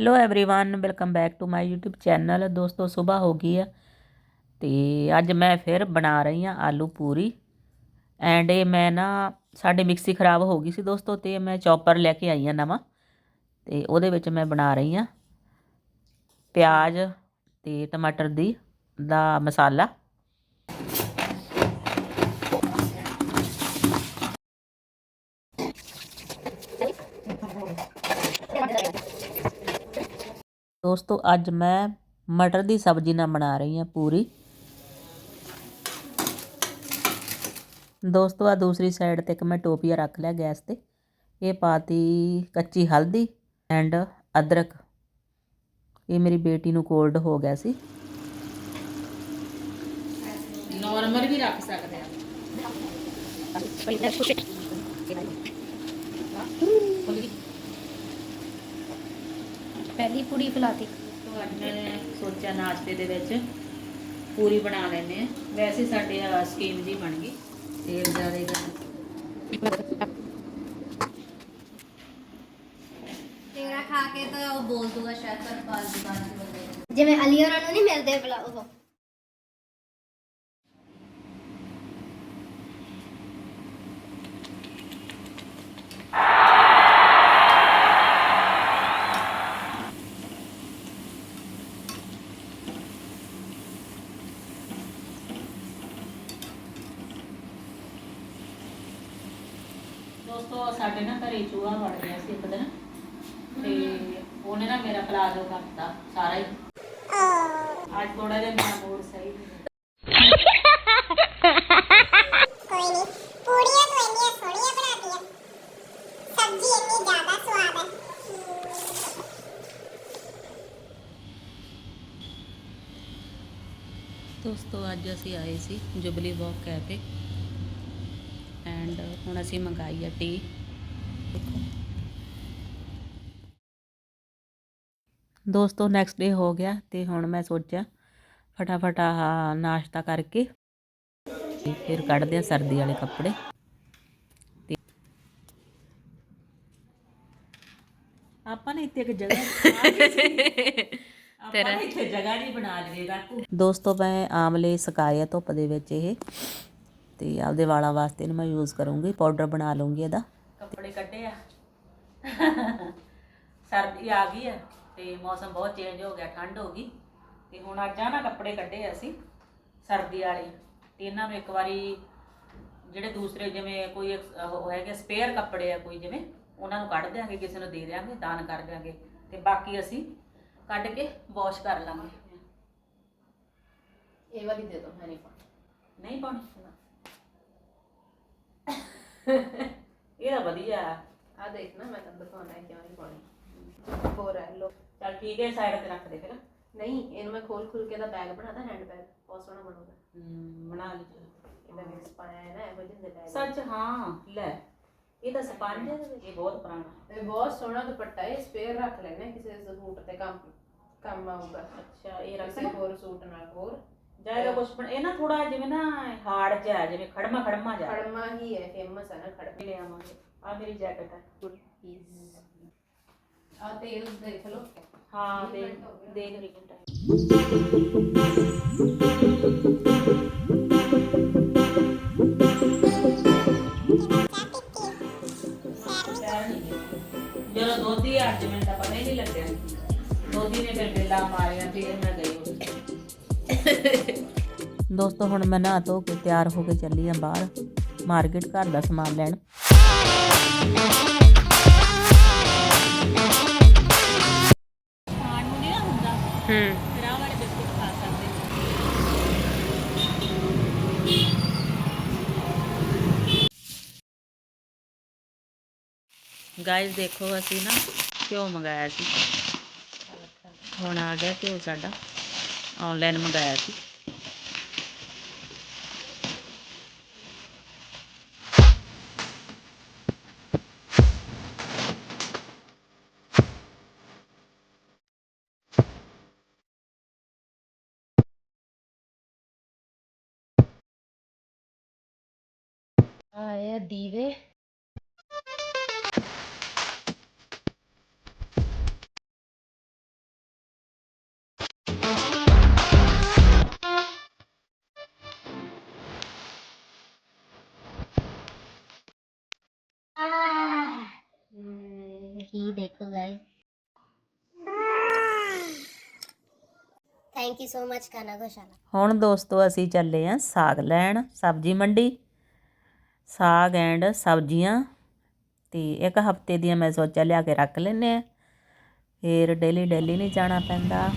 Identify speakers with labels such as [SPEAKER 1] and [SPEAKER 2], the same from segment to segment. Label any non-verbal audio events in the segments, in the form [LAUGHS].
[SPEAKER 1] hello everyone welcome back to my YouTube channel ਦੋਸਤੋ ਸਵੇਰ ਹੋ ਗਈ ਆ ਤੇ ਅੱਜ ਮੈਂ ਫਿਰ ਬਣਾ ਰਹੀ ਆ ਆਲੂ ਪੂਰੀ ਐਂਡ ਇਹ ਮੈਂ ਨਾ ਸਾਡੇ ਮਿਕਸੀ ਖਰਾਬ ਹੋ ਗਈ ਸੀ ਦੋਸਤੋ ਤੇ ਮੈਂ ਚੌਪਰ ਲੈ ਕੇ ਆਈ ਆ ਨਵਾਂ ਤੇ ਉਹਦੇ ਵਿੱਚ ਮੈਂ ਬਣਾ ਰਹੀ ਆ ਪਿਆਜ਼ ਤੇ ਟਮਾਟਰ ਦੀ ਦਾ ਮਸਾਲਾ ਦੋਸਤੋ ਅੱਜ ਮੈਂ ਮਟਰ ਦੀ ਸਬਜ਼ੀ ਨਾਲ ਬਣਾ ਰਹੀ ਹਾਂ ਪੂਰੀ। ਦੋਸਤੋ ਆ ਦੂਸਰੀ ਸਾਈਡ ਤੇ ਇੱਕ ਮੈਂ ਟੋਪੀਆ ਰੱਖ ਲਿਆ ਗੈਸ ਤੇ। ਇਹ ਪਾਤੀ ਕੱਚੀ ਹਲਦੀ ਐਂਡ ਅਦਰਕ। ਇਹ ਮੇਰੀ ਬੇਟੀ ਨੂੰ ਕੋਲਡ ਹੋ ਗਿਆ ਸੀ।
[SPEAKER 2] ਨਾਰਮਲ ਵੀ ਰੱਖ ਸਕਦੇ ਆ।
[SPEAKER 3] ਪਹਿਲੀ ਪੂੜੀ ਫਲਾਤੀ।
[SPEAKER 1] ਤੋਂ ਅੱਜ ਮੈਂ ਸੋਚਿਆ ਨਾਸ਼ਤੇ ਦੇ ਵਿੱਚ ਪੂਰੀ ਬਣਾ ਲੈਨੇ ਆ ਵੈਸੇ ਸਾਡੇ ਸਕੀਮ ਜੀ ਬਣ ਗਈ। ਤੇਲ ਜ਼ਿਆਦਾ ਹੀ
[SPEAKER 3] ਤੇਰਾ ਖਾ ਕੇ ਤਾਂ ਉਹ ਬੋਲ ਦੂਗਾ ਸ਼ਾਇਦ ਪਰ ਬਾਅਦ ਦੀ ਬਾਤ ਬੋਲੇ ਜਿਵੇਂ ਅਲੀ ਹੋਰਾਂ ਨੂੰ ਨਹੀਂ ਮਿਲਦੇ ਬਲਾ ਉਹ।
[SPEAKER 1] ਦੋਸਤੋ ਸਾਡੇ ਨਾ ਘਰੇ ਚੂਹਾ ਵੜ ਗਿਆ ਸੀ ਇੱਕ ਦਿਨ ਤੇ ਉਹਨੇ ਨਾ ਮੇਰਾ ਪਲਾਜ਼ੋ ਕੱਟਤਾ ਸਾਰਾ ਹੀ। ਅੱਜ ਥੋੜਾ ਜਿਹਾ ਮੇਰਾ ਮੂਡ ਸਹੀ ਨਹੀਂ
[SPEAKER 4] ਕੋਈ ਨਹੀਂ ਪੂੜੀਆਂ ਤੋਂ ਇੰਨੀਆਂ ਸੋਹਣੀਆਂ ਬਣਾਤੀਆਂ। ਸਬਜ਼ੀ ਇੰਨੀ ਜ਼ਿਆਦਾ ਸਵਾਦ ਹੈ।
[SPEAKER 1] ਦੋਸਤੋ ਅੱਜ ਅਸੀਂ ਆਏ ਸੀ ਜੁਬਲੀ ਵਾਕ ਕੈਫੇ। ਹੁਣ ਅਸੀਂ ਮੰਗਾਈ ਆ ਟੀ ਦੋਸਤੋ ਨੈਕਸਟ ਡੇ ਹੋ ਗਿਆ ਤੇ ਹੁਣ ਮੈਂ ਸੋਚਿਆ ਫਟਾਫਟ ਆਹ ਨਾਸ਼ਤਾ ਕਰਕੇ ਤੇ ਫਿਰ ਕੱਢਦੇ ਆ ਸਰਦੀ ਵਾਲੇ ਕੱਪੜੇ। ਆਪਾਂ ਨੇ ਇੱਥੇ ਇੱਕ ਜਗ੍ਹਾ [LAUGHS] ਤੇਰਾ ਇੱਥੇ ਜਗ੍ਹਾ ਨਹੀਂ ਬਣਾ ਲਵੇਗਾ। ਦੋਸਤੋ ਮੈਂ ਆਮਲੇ ਸੁਕਾਏ ਆ ਧੁੱਪ ਦੇ ਵਿੱਚ ਇਹ ਤੇ ਆਪਦੇ ਵਾਲਾਂ ਵਾਸਤੇ ਇਹਨੂੰ ਮੈਂ ਯੂਜ਼ ਕਰੂੰਗੀ ਪਾਊਡਰ ਬਣਾ ਲੂੰਗੀ ਇਹਦਾ। ਕੱਪੜੇ ਕੱਢੇ ਆ। ਸਰਦੀ ਆ ਗਈ ਆ ਤੇ ਮੌਸਮ ਬਹੁਤ ਚੇਂਜ ਹੋ ਗਿਆ ਠੰਡ ਹੋ ਗਈ। ਤੇ ਹੁਣ ਅੱਜ ਆ ਨਾ ਕੱਪੜੇ ਕੱਢੇ ਆ ਅਸੀਂ ਸਰਦੀ ਵਾਲੇ। ਤੇ ਇਹਨਾਂ ਨੂੰ ਇੱਕ ਵਾਰੀ ਜਿਹੜੇ ਦੂਸਰੇ ਜਿਵੇਂ ਕੋਈ ਉਹ ਹੈਗੇ ਸਪੇਅਰ ਕੱਪੜੇ ਆ ਕੋਈ ਜਿਵੇਂ ਉਹਨਾਂ ਨੂੰ ਕੱਢ ਦਿਆਂਗੇ ਕਿਸੇ ਨੂੰ ਦੇ ਦਿਆਂਗੇ ਦਾਨ ਕਰ ਦਿਆਂਗੇ। ਤੇ ਬਾਕੀ ਅਸੀਂ ਕੱਢ ਕੇ ਵਾਸ਼ ਕਰ ਲਾਂਗੇ
[SPEAKER 2] ਇਹ ਵਾਲੀ ਦੇ ਦੋ ਮੈਂ ਨਹੀਂ ਪਾਣੀ
[SPEAKER 1] ਨਹੀਂ ਪਾਉਣੀ? ਇਹ ਤਾਂ ਵਧੀਆ। ਆ।
[SPEAKER 2] ਆ ਦੇਖ ਨਾ ਮੈਂ ਤਾਂ ਦਿਖਾਉਣਾ ਹੈ ਕਿਉਂ ਨਹੀਂ ਪਾਣੀ ਹੋਰ ਹੈ ਲੋ
[SPEAKER 1] ਚੱਲ ਠੀਕ ਹੈ ਸਾਈਡ ਤੇ ਰੱਖ ਦੇ ਫਿਰ।
[SPEAKER 2] ਨਹੀਂ ਇਹਨੂੰ ਮੈਂ ਖੋਲ ਖੁੱਲ ਕੇ ਦਾ ਬੈਗ ਬਣਾਦਾ ਹੈਂਡ ਬੈਗ ਬਹੁਤ ਸੋਹਣਾ ਬਣੂਗਾ।
[SPEAKER 1] ਹਮ, ਬਣਾ ਲਈ ਚਲੋ।
[SPEAKER 2] ਇਹਦਾ ਮਿਕਸ ਪਾਇਆ ਹੈ ਨਾ ਇਹੋ ਜਿਹੇ ਦੇ ਬੈਗ
[SPEAKER 1] ਸੱਚ ਹਾਂ ਲੈ। ਇਹ ਤਾਂ ਸਪੰਜ ਹੈ ਇਹ ਬਹੁਤ ਪੁਰਾਣਾ
[SPEAKER 2] ਇਹ ਬਹੁਤ ਸੋਹਣਾ ਦੁਪੱਟਾ ਹੈ ਸਪੇਅਰ ਰੱਖ ਲੈਣਾ ਕਿਸੇ ਸੂਟ ਤੇ ਕੰਮ ਕੰਮ ਆਊਗਾ।
[SPEAKER 1] ਅੱਛਾ ਇਹ ਰੱਖ
[SPEAKER 2] ਕਿਸੇ ਹੋਰ ਸੂਟ ਨਾਲ ਹੋਰ।
[SPEAKER 1] ਜਾਏਗਾ ਕੁਝ ਇਹ ਨਾ ਥੋੜਾ ਜਿਵੇਂ ਨਾ ਹਾਰਡ ਜਿਹਾ ਹੈ, ਜਿਵੇਂ ਖੜਮਾ ਖੜਮਾ ਜਿਹਾ।
[SPEAKER 2] ਖੜਮਾ ਹੀ ਹੈ ਫੇਮਸ ਹੈ ਨਾ ਖੜਮਾ।
[SPEAKER 1] ਲੈ ਆਵਾਂਗੇ। ਆ ਮੇਰੀ ਜੈਕਟ ਹੈ
[SPEAKER 2] ਆ ਤੇਲ ਦੇਖ ਲਓ।
[SPEAKER 1] ਹਾਂ ਦੇਖ ਦੇਖ ਰਹੀ ਹਾਂ। ਦੋਸਤੋ ਹੁਣ ਮੈਂ ਨਹਾ ਧੋ ਕੇ ਤਿਆਰ ਹੋ ਕੇ ਚੱਲੀ ਆ ਬਾਹਰ ਮਾਰਕੀਟ ਘਰ ਦਾ ਸਮਾਨ ਲੈਣ।
[SPEAKER 2] ਹੂੰ।
[SPEAKER 1] ਗਾਇਸ ਦੇਖੋ ਅਸੀਂ ਨਾ ਘਿਓ ਮੰਗਾਇਆ ਸੀ। ਹੁਣ ਆ ਗਿਆ ਘਿਓ ਸਾਡਾ। ਆਨਲਾਈਨ ਮੰਗਾਇਆ ਸੀ।
[SPEAKER 3] आया दीवे। हम्म, देखो थैंक यू सो मच खाना खुशाला
[SPEAKER 1] हूँ दोस्तों असं चले हैं साग लैन सब्ज़ी मंडी। ਸਾਗ ਐਂਡ ਸਬਜ਼ੀਆਂ ਤੇ ਇੱਕ ਹਫ਼ਤੇ ਦੀਆਂ ਮੈਂ ਸੋਚਿਆ ਲਿਆ ਕੇ ਰੱਖ ਲੈਨੇ ਆ। ਫੇਰ ਡੇਲੀ ਡੇਲੀ ਨਹੀਂ ਜਾਣਾ ਪੈਂਦਾ।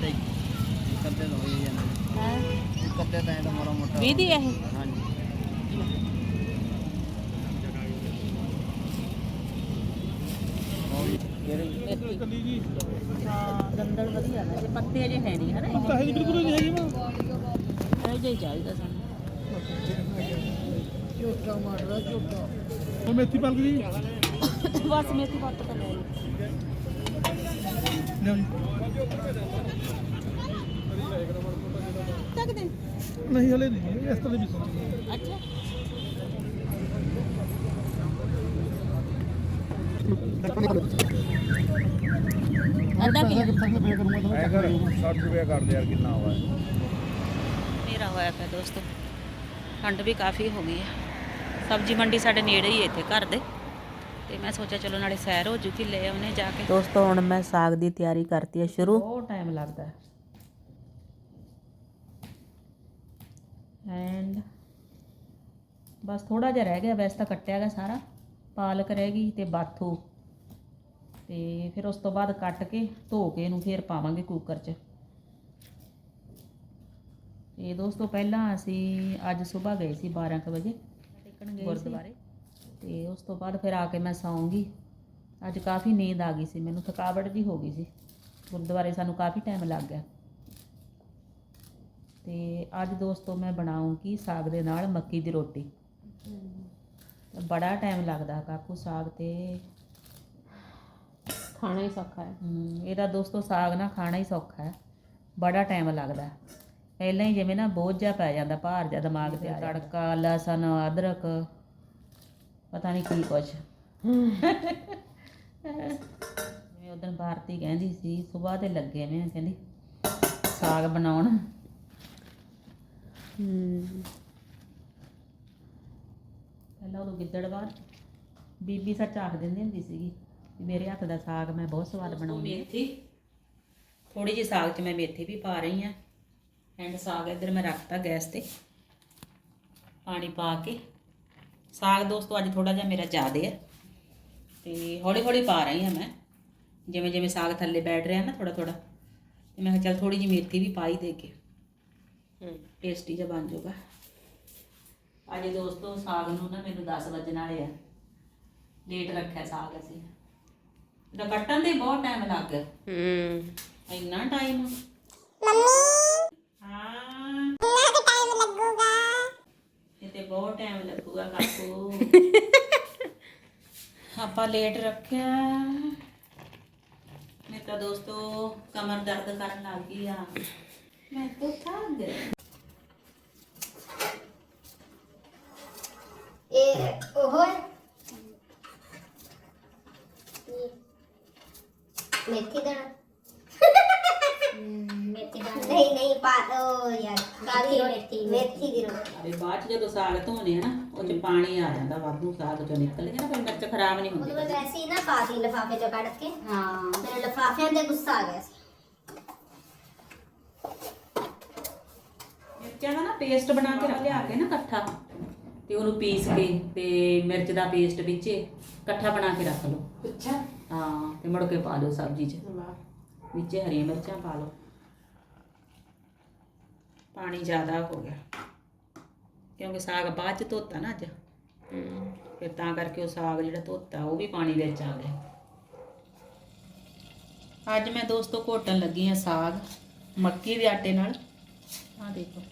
[SPEAKER 5] ਕੱਦੇ ਹੋਈ ਜਾਂਦੇ ਕੱਦੇ ਤਾਂ ਇਹਦਾ ਮੋਰਾ ਮੋਟਾ
[SPEAKER 1] ਵੀ ਦੀ ਇਹ?
[SPEAKER 5] ਹਾਂਜੀ।
[SPEAKER 1] ਹਾਂ ਗੰਦਲ ਵਧੀਆ ਨੇ ਪੱਤੇ ਅਜੇ ਹੈ ਨਹੀਂ ਹਨਾ। ਪੱਤਾ ਹੈ ਬਿਲਕੁਲ ਨਹੀਂ ਹੈਗੀ ਨਾ। ਇਹ ਜਿਹਾ ਚਾਹੀਦਾ ਸਾਨੂੰ।
[SPEAKER 6] ਉਹ ਮੇਥੀ ਪਲ ਗਈ
[SPEAKER 1] ਬਸ ਮੇਥੀ ਪੱਤ ਤਾਂ ਲੈ ਲਓ।
[SPEAKER 6] ਲਿਓ ਜੀ ਨਹੀਂ ਹਲੇ ਨਹੀਂ ਇਸ ਤਰ੍ਹਾਂ ਦੀ ਵੀ ਸੁਣੋ
[SPEAKER 1] ਅੱਛਾ ਅੱਧਾ ਕੀ
[SPEAKER 6] ਮੈਂ ਕਰ 60 ਰੁਪਏ ਕਰ ਦੇ ਯਾਰ ਕਿੰਨਾ ਹੋਇਆ
[SPEAKER 1] ਮੇਰਾ ਹੋਇਆ ਪਿਆ ਦੋਸਤੋ ਠੰਡ ਵੀ ਕਾਫੀ ਹੋ ਗਈ ਹੈ ਸਬਜ਼ੀ ਮੰਡੀ ਸਾਡੇ ਨੇੜੇ ਹੀ ਹੈ ਇੱਥੇ ਘਰ ਦੇ। ਤੇ ਮੈਂ ਸੋਚਿਆ ਚਲੋ ਨਾਲੇ ਸੈਰ ਹੋ ਜੂਗੀ ਲੈ ਆਉਨੇ ਜਾ ਕੇ। ਦੋਸਤੋ ਹੁਣ ਮੈਂ ਸਾਗ ਦੀ ਤਿਆਰੀ ਕਰਤੀ ਹੈ ਸ਼ੁਰੂ। ਬਹੁਤ ਟਾਈਮ ਲੱਗਦਾ। ਐਂਡ ਬਸ ਥੋੜਾ ਜਿਹਾ ਰਹਿ ਗਿਆ ਵੈਸੇ ਤਾਂ ਕੱਟਿਆ ਗਿਆ ਸਾਰਾ। ਪਾਲਕ ਰਹਿ ਗਈ ਤੇ ਬਾਥੂ। ਤੇ ਫਿਰ ਉਸ ਤੋਂ ਬਾਅਦ ਕੱਟ ਕੇ ਧੋ ਕੇ ਇਹਨੂੰ ਫਿਰ ਪਾਵਾਂਗੇ ਕੁੱਕਰ 'ਚ। ਤੇ ਦੋਸਤੋ ਪਹਿਲਾਂ ਅਸੀਂ ਅੱਜ ਸਵੇਰ ਗਏ ਸੀ 12 ਕੁ ਵਜੇ। ਗਏ ਗੁਰਦੁਆਰੇ। ਤੇ ਉਸ ਤੋਂ ਬਾਅਦ ਫਿਰ ਆ ਕੇ ਮੈਂ ਸੌਂਗੀ। ਅੱਜ ਕਾਫੀ ਨੀਂਦ ਆ ਗਈ ਸੀ ਮੈਨੂੰ ਥਕਾਵਟ ਜੀ ਹੋ ਗਈ ਸੀ। ਗੁਰਦੁਆਰੇ ਸਾਨੂੰ ਕਾਫੀ ਟਾਈਮ ਲੱਗ ਗਿਆ। ਤੇ ਅੱਜ ਦੋਸਤੋ ਮੈਂ ਬਣਾਉਂਗੀ ਸਾਗ ਦੇ ਨਾਲ ਮੱਕੀ ਦੀ ਰੋਟੀ। ਬੜਾ ਟਾਈਮ ਲੱਗਦਾ ਕਾਕੂ ਸਾਗ ਤੇ
[SPEAKER 2] ਖਾਣਾ ਹੀ ਸੌਖਾ ਹੈ।
[SPEAKER 1] ਇਹਦਾ ਦੋਸਤੋ ਸਾਗ ਨਾ ਖਾਣਾ ਹੀ ਸੌਖਾ ਹੈ। ਬੜਾ ਟਾਈਮ ਲੱਗਦਾ। ਹੈ। ਪਹਿਲਾਂ ਹੀ ਜਿਵੇਂ ਨਾ ਬੋਝ ਜਿਹਾ ਪੈ ਜਾਂਦਾ ਭਾਰ ਜਿਹਾ ਦਿਮਾਗ ਤੇ ਤੜਕਾ ਲਸਣ ਅਦਰਕ ਪਤਾ ਨਹੀਂ ਕੀ ਕੁਛ। ਮੈਂ ਉਦੋਂ ਭਾਰਤੀ ਕਹਿੰਦੀ ਸੀ ਸਵੇਰ ਦੇ ਲੱਗੇ ਮੈਂ ਕਹਿੰਦੀ ਸਾਗ ਬਣਾਉਣ। ਪਹਿਲਾਂ ਉਦੋਂ ਗਿੱਦੜਵਾਰ ਬੀਬੀ ਸੱਚ ਆਖ ਦਿੰਦੀ ਹੁੰਦੀ ਸੀਗੀ ਵੀ ਮੇਰੇ ਹੱਥ ਦਾ ਸਾਗ ਮੈਂ ਬਹੁਤ ਸਵਾਦ ਬਣਾਉਂਦੀ ਹਾਂ। ਮੇਥੀ ਥੋੜੀ ਜਿਹੀ ਸਾਗ 'ਚ ਮੈਂ ਮੇਥੀ ਵੀ ਪਾ ਰਹੀ ਹਾਂ। ਐਂਡ ਸਾਗ ਇੱਧਰ ਮੈਂ ਰੱਖਤਾ ਗੈਸ ਤੇ। ਪਾਣੀ ਪਾ ਕੇ। ਸਾਗ ਦੋਸਤੋ ਅੱਜ ਥੋੜਾ ਜਿਹਾ ਮੇਰਾ ਜ਼ਿਆਦੇ ਹੈ ਤੇ ਹੌਲੀ ਹੌਲੀ ਪਾ ਰਹੀ ਹਾਂ ਮੈਂ। ਜਿਵੇਂ ਜਿਵੇਂ ਸਾਗ ਥੱਲੇ ਬੈਠ ਰਿਹਾ ਨਾ ਥੋੜਾ ਥੋੜਾ ਤੇ ਮੈਂ ਕਿਹਾ ਚੱਲ ਥੋੜੀ ਜਿਹੀ ਮੇਥੀ ਵੀ ਪਾਈ ਦੇ ਕੇ। ਟੇਸਟੀ ਜਿਹਾ ਬਣ ਜਾਊਗਾ। ਅੱਜ ਦੋਸਤੋ ਸਾਗ ਨੂੰ ਨਾ ਮੈਨੂੰ 10 ਵਜਣ ਵਾਲੇ ਆ। ਲੇਟ ਰੱਖਿਆ ਸਾਗ ਅਸੀਂ। ਇਹਦਾ ਕੱਟਣ ਦੇ ਬਹੁਤ ਟਾਈਮ ਲੱਗ। ਗਿਆ
[SPEAKER 2] ਹੂੰ।
[SPEAKER 1] ਇੰਨਾ ਟਾਈਮ
[SPEAKER 4] ਮੰਮੀ
[SPEAKER 1] ਹਾਂ
[SPEAKER 4] ਕਿੰਨਾ ਕੁ ਟਾਈਮ ਲੱਗੂਗਾ
[SPEAKER 1] ਇਹ ਤੇ ਬਹੁਤ ਟਾਈਮ ਲੱਗੂਗਾ ਕਾਕੂ ਆਪਾਂ ਲੇਟ ਰੱਖਿਆ ਮੈਂ ਤਾਂ ਦੋਸਤੋ ਕਮਰ ਦਰਦ ਕਰਨ ਲੱਗ ਗਈ ਆ ਮੈਂ ਤਾਂ ਥੱਕ ਗਈ
[SPEAKER 3] ਇਹ ਉਹ ਹੈ ਮੇਥੀ ਦਾਣਾ ਮੇਥੀ ਦਾਣਾ ਨਹੀਂ ਨਹੀਂ ਪਾ ਉਹ ਯਾਰ ਕਾਲੀ ਮੇਥੀ ਮੇਥੀ ਦੀ ਰੋਟੀ
[SPEAKER 1] ਤੇ ਬਾਅਦ ਚ ਜਦੋਂ ਸਾਗ ਧੋਨੇ ਆ ਨਾ ਉਹ ਚ ਪਾਣੀ ਆ ਜਾਂਦਾ ਵਾਧੂ ਸਾਗ ਚੋਂ ਨਿਕਲ ਗਿਆ ਨਾ ਫਿਰ ਮਿਰਚ ਖਰਾਬ ਨਹੀਂ ਹੁੰਦੀ।
[SPEAKER 3] ਵੈਸੇ ਹੀ ਨਾ ਪਾਤੀ ਲਫਾਫੇ ਚੋਂ ਕੱਢ ਕੇ। ਹਾਂ। ਮੇਰੇ ਲਫਾਫਿਆਂ ਦੇ ਗੁੱਸਾ ਆ ਗਿਆ ਸੀ।
[SPEAKER 1] ਮਿਰਚਾਂ ਦਾ ਨਾ ਪੇਸਟ ਬਣਾ ਕੇ ਰੱਖ ਲਿਆ ਕੇ ਨਾ ਇਕੱਠਾ ਤੇ ਉਹਨੂੰ ਪੀਸ ਕੇ ਤੇ ਮਿਰਚ ਦਾ ਪੇਸਟ ਵਿੱਚ ਇਕੱਠਾ ਬਣਾ ਕੇ ਰੱਖ ਲਓ।
[SPEAKER 2] ਅੱਛਾ।
[SPEAKER 1] ਹਾਂ ਤੇ ਮੁੜ ਕੇ ਪਾ ਲਓ ਸਬਜ਼ੀ 'ਚ। ਵਿੱਚ ਹਰੀਆਂ ਮਿਰਚਾਂ ਪਾ ਲਓ। ਪਾਣੀ ਜ਼ਿਆਦਾ ਹੋ ਗਿਆ। ਕਿਉਂਕਿ ਸਾਗ ਬਾਅਦ ਚ ਧੋਤਾ ਨਾ ਅੱਜ। ਫਿਰ ਤਾਂ ਕਰਕੇ ਉਹ ਸਾਗ ਜਿਹੜਾ ਧੋਤਾ ਉਹ ਵੀ ਪਾਣੀ ਵਿੱਚ ਆ ਗਿਆ। ਅੱਜ ਮੈਂ ਦੋਸਤੋ ਘੋਟਣ ਲੱਗੀ ਆ ਸਾਗ ਮੱਕੀ ਦੇ ਆਟੇ ਨਾਲ। ਆਹ ਦੇਖੋ।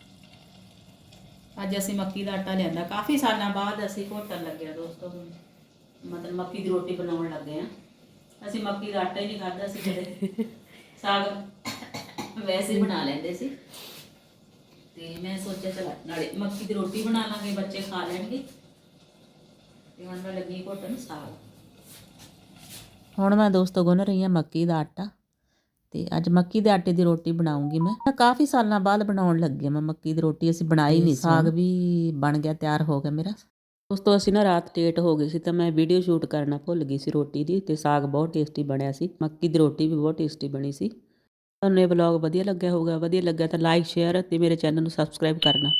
[SPEAKER 1] ਅੱਜ ਅਸੀਂ ਮੱਕੀ ਦਾ ਆਟਾ ਲਿਆਂਦਾ। ਕਾਫੀ ਸਾਲਾਂ ਬਾਅਦ ਅਸੀਂ ਘੋਟਣ ਲੱਗੇ ਆ ਦੋਸਤੋ। ਮਤਲਬ ਮੱਕੀ ਦੀ ਰੋਟੀ ਬਣਾਉਣ ਲੱਗੇ ਆ ਅਸੀਂ ਮੱਕੀ ਦਾ ਆਟਾ ਹੀ ਨਹੀਂ ਖਾਦਾ ਸੀ ਕਦੇ। ਸਾਗ ਵੈਸੇ ਬਣਾ ਲੈਂਦੇ ਸੀ। ਤੇ ਮੈਂ ਸੋਚਿਆ ਚਲ ਨਾਲੇ ਮੱਕੀ ਦੀ ਰੋਟੀ ਬਣਾ ਲਾਂਗੇ ਬੱਚੇ ਖਾ ਲੈਣਗੇ। ਤੇ ਹੁਣ ਮੈਂ ਲੱਗੀ ਘੋਟਣ ਸਾਗ। ਹੁਣ ਮੈਂ ਦੋਸਤੋ ਗੁੰਨ ਰਹੀ ਹਾਂ ਮੱਕੀ ਦਾ ਆਟਾ ਤੇ ਅੱਜ ਮੱਕੀ ਦੇ ਆਟੇ ਦੀ ਰੋਟੀ ਬਣਾਉਂਗੀ ਮੈਂ। ਕਾਫੀ ਸਾਲਾਂ ਬਾਅਦ ਬਣਾਉਣ ਲੱਗੀ ਹਾਂ ਮੈਂ ਮੱਕੀ ਦੀ ਰੋਟੀ ਅਸੀਂ ਬਣਾਈ ਨਹੀਂ ਸਾਗ ਵੀ ਬਣ ਗਿਆ ਤਿਆਰ ਹੋ ਗਿਆ ਮੇਰਾ। ਦੋਸਤੋ ਅਸੀਂ ਨਾ ਰਾਤ ਲੇਟ ਹੋ ਗਏ ਸੀ ਤਾਂ ਮੈਂ ਵੀਡੀਓ ਸ਼ੂਟ ਕਰਨਾ ਭੁੱਲ ਗਈ ਸੀ ਰੋਟੀ ਦੀ ਤੇ ਸਾਗ ਬਹੁਤ ਟੇਸਟੀ ਬਣਿਆ ਸੀ। ਮੱਕੀ ਦੀ ਰੋਟੀ ਵੀ ਬਹੁਤ ਟੇਸਟੀ ਬਣੀ ਸੀ। ਤੁਹਾਨੂੰ ਇਹ ਵਲੌਗ ਵਧੀਆ ਲੱਗਿਆ ਹੋਊਗਾ, ਵਧੀਆ ਲੱਗਿਆ ਤਾਂ ਲਾਈਕ ਸ਼ੇਅਰ ਅਤੇ ਮੇਰੇ ਚੈਨਲ ਨੂੰ ਸਬਸਕ੍ਰਾਈਬ ਕਰਨਾ।